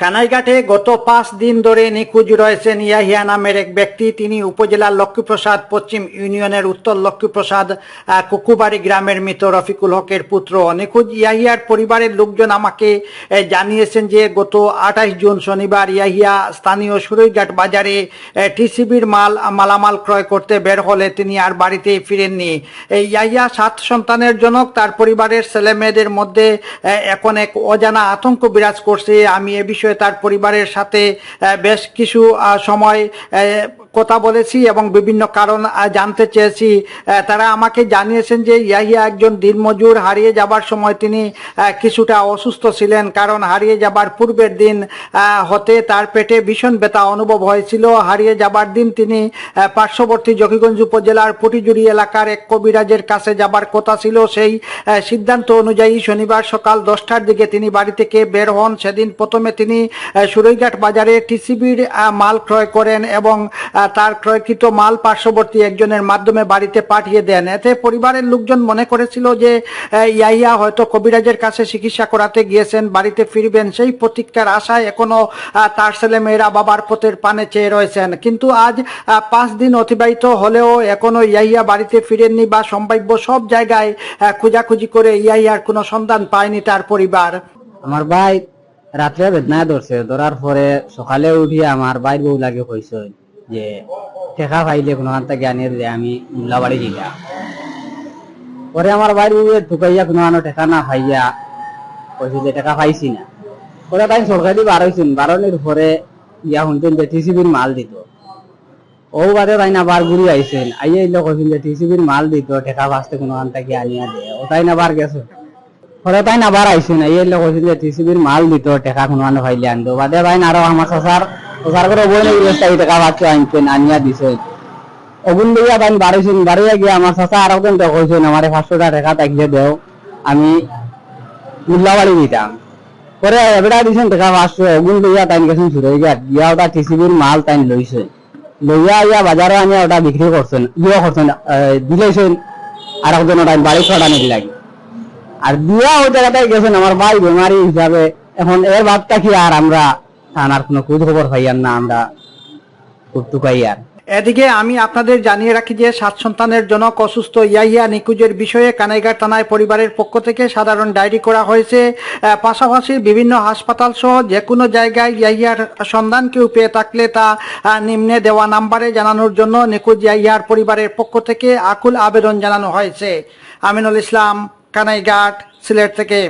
কানাইঘাটে গত পাঁচ দিন ধরে নিখোঁজ রয়েছেন ইয়াহিয়া নামের এক ব্যক্তি। তিনি উপজেলার লক্ষ্মীপ্রসাদ, পশ্চিম ইউনিয়নের উত্তর লক্ষ্মীপ্রসাদ কুকুবাড়ি গ্রামের মৃত রফিকুল হকের পুত্র। নিখোঁজ ইয়াহিয়ার পরিবারের লোকজন আমাকে জানিয়েছেন যে গত আঠাশ জুন শনিবার ইয়াহিয়া স্থানীয় সুরৈঘাট বাজারে টিসিবির মাল, মালামাল ক্রয় করতে বের হলে তিনি আর বাড়িতে ফিরেননি। এই ইয়াহিয়া সাত সন্তানের জনক, তার পরিবারের ছেলে মেয়েদের মধ্যে এখন এক অজানা আতঙ্ক বিরাজ করছে। আমি এ বিষয়ে তার পরিবারের সাথে বেশ কিছু সময় কথা বলেছি এবং বিভিন্ন কারণ জানতে চেয়েছি। তারা আমাকে জানিয়েছেন যে ইয়াহিয়া একজন দিনমজুর, হারিয়ে যাবার সময় তিনি কিছুটা অসুস্থ ছিলেন কারণ হারিয়ে যাবার পূর্বের দিন হতে তার পেটে ভীষণ ব্যথা অনুভব হয়েছিল। হারিয়ে যাবার দিন তিনি পার্শ্ববর্তী জকিগঞ্জ উপজেলার পুটিজুড়ি এলাকার এক কবিরাজের কাছে যাবার কথা ছিল। সেই সিদ্ধান্ত অনুযায়ী শনিবার সকাল দশটার দিকে তিনি বাড়ি থেকে বের হন। সেদিন প্রথমে তিনি সুরৈঘাট বাজারে টিসিবির মাল ক্রয় করেন এবং তার ক্রয়কৃত মাল পার্শ্ববর্তী একজনের মাধ্যমে বাড়িতে পাঠিয়ে দেন। এতে পরিবারের লোকজন মনে করেছিল যে ইয়াহিয়া হয়তো কবিরাজের কাছে চিকিৎসা করাতে গিয়েছেন, বাড়িতে ফিরবেন। সেই প্রতীক্ষার আশায় এখনও তার ছেলে মেয়েরা বাবার পথের পানে চেয়ে রয়েছেন। কিন্তু আজ পাঁচ দিন অতিবাহিত হলেও এখনও ইয়াহিয়া বাড়িতে ফিরেননি বা সম্ভাব্য সব জায়গায় খোঁজাখুঁজি করে ইয়াহিয়ার কোনো সন্ধান পায়নি তার পরিবার। আমার ভাই রাত্রে বেদনায় ধরছে। ধরার পরে সকালে উঠিয়ে আমার ভাই বউ লাগে কইছে। যে ঠেকা পাইলে কোনো আনতে জ্ঞানের যে আমি মুল্লাবাড়ি জিগা পরে আমার বউ ঢুকাইয়া কোনো আনো ঠেকা না পাইয়া কইছে যে ঠেকা পাইছি না। পরে তাই সরকারি বারোইছেন বারোনির পরে ইয়া শুনতেন যে টিসিবির মাল দিত। ও বাদে তাই না বার ঘুরি আইছেন। আইয়া ইলে কইছেন যে টিসিবির মাল দিত, ঠেকা পাঁচতে কোনো আনতে গিয়ে আনিয়া দে ও তাই না বার গেছে। পরে তাই না আবার আইসুন এই এলে কইছিল যে টিসিবির মাল দিত টাকা কোনো আনো ফাইলে আনতো বাদে ভাই আরও আমার সসার সসার করে বই নাকি ব্যবস্থা এই টাকা বাচ্চা আনতেন আনিয়া দিছে। অগুন লইয়া তাই বাড়াইছেন বাড়াইয়া গিয়ে আমার সসা আরও কেন কইছেন আমার পাঁচশো টাকা থাকলে দেও। আমি মুল্লাবাড়ি দিতাম পরে এবেটা দিছেন টাকা পাঁচশো, অগুন লইয়া তাই গেছেন ছুটে গিয়া গিয়া ওটা টিসিবির মাল তাই লইছে। লইয়া ইয়া বাজারে আনিয়া ওটা বিক্রি করছেন ইয়ে করছেন দিলেছেন। আর একজন ওটা বাড়ি ছড়া নিতে লাগে। আর দিয়া ওই জায়গাটায় গেছেন আমার ভাই বেমারি হিসাবে। এখন এর বাদটা কি আর আমরা থানার কোনো খোঁজ খবর পাইয়ার না, আমরা কুটুকাই আর। এদিকে আমি আপনাদের জানিয়ে রাখি যে সাত সন্তানের জনক অসুস্থ ইয়াহিয়া নিকুজের বিষয়ে কানাইঘাট থানায় পরিবারের পক্ষ থেকে সাধারণ ডায়েরি করা হয়েছে। পাশাপাশি বিভিন্ন হাসপাতাল সহ যে কোনো জায়গায় ইয়াহিয়ার সন্ধান কেউ পেয়ে থাকলে তা নিম্নে দেওয়া নাম্বারে জানানোর জন্য নিকুজ ইয়াহিয়ার পরিবারের পক্ষ থেকে আকুল আবেদন জানানো হয়েছে। আমিনুল ইসলাম, কানাইঘাট, সিলেট থেকে।